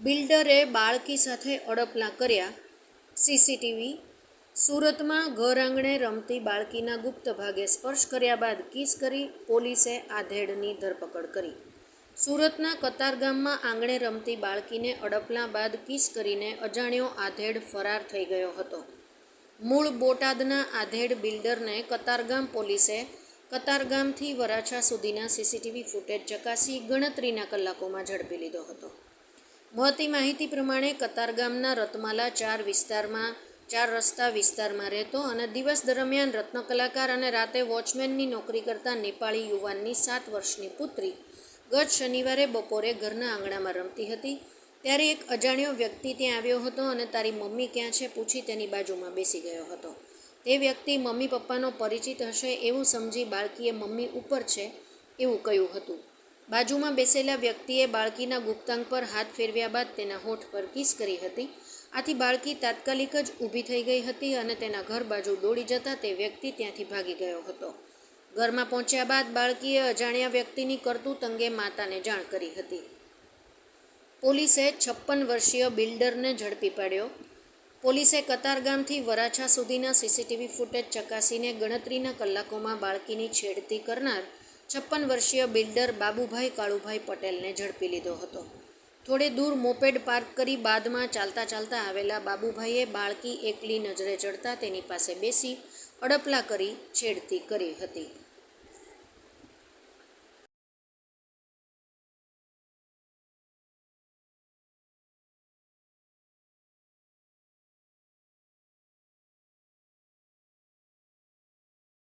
બિલ્ડરે બાળકી સાથે અડપલા કર્યા. સીસીટીવી સુરતમાં ઘર આંગણે રમતી બાળકીના ગુપ્ત ભાગે સ્પર્શ કર્યા બાદ કિસ કરી પોલીસે આધેડની ધરપકડ કરી. સુરતના કતારગામમાં આંગણે રમતી બાળકીને અડપલા બાદ કિસ કરીને અજાણ્યો આધેડ ફરાર થઈ ગયો હતો. મૂળ બોટાદના આધેડ બિલ્ડરને કતારગામ પોલીસે કતારગામથી વરાછા સુધીના સીસીટીવી ફૂટેજ ચકાસી ગણતરીના કલાકોમાં ઝડપી લીધો હતો. મળતી માહિતી પ્રમાણે કતાર ગામના રતમાલા ચાર વિસ્તારમાં, ચાર રસ્તા વિસ્તારમાં રહેતો અને દિવસ દરમિયાન રત્ન કલાકાર અને રાતે વોચમેનની નોકરી કરતા નેપાળી યુવાનની સાત વર્ષની પુત્રી ગત શનિવારે બપોરે ઘરના આંગણામાં રમતી હતી. ત્યારે એક અજાણ્યો વ્યક્તિ ત્યાં આવ્યો હતો અને તારી મમ્મી ક્યાં છે પૂછી તેની બાજુમાં બેસી ગયો હતો. તે વ્યક્તિ મમ્મી પપ્પાનો પરિચિત હશે એવું સમજી બાળકીએ મમ્મી ઉપર છે એવું કહ્યું હતું. બાજુમાં બેસેલા વ્યક્તિએ બાળકીના ગુપ્તાંગ પર હાથ ફેરવ્યા બાદ તેના હોઠ પર કિસ કરી હતી. આથી બાળકી તાત્કાલિક જ ઊભી થઈ ગઈ હતી અને તેના ઘર બાજુ દોડી જતા તે વ્યક્તિ ત્યાંથી ભાગી ગયો હતો. ઘરમાં પહોંચ્યા બાદ બાળકીએ અજાણ્યા વ્યક્તિની કરતૂત અંગે માતાને જાણ કરી હતી. પોલીસે છપ્પન વર્ષીય બિલ્ડરને ઝડપી પાડ્યો. પોલીસે કતારગામથી વરાછા સુધીના સીસીટીવી ફૂટેજ ચકાસીને ગણતરીના કલાકોમાં બાળકીની છેડતી કરનાર છપ્પન વર્ષીય બિલ્ડર બાબુભાઈ કાળુભાઈ પટેલને ઝડપી લીધો હતો. થોડે દૂર મોપેડ પાર્ક કરી બાદમાં ચાલતા ચાલતા આવેલા બાબુભાઈએ બાળકી એકલી નજરે ચડતા તેની પાસે બેસી અડપલા કરી છેડતી કરી હતી.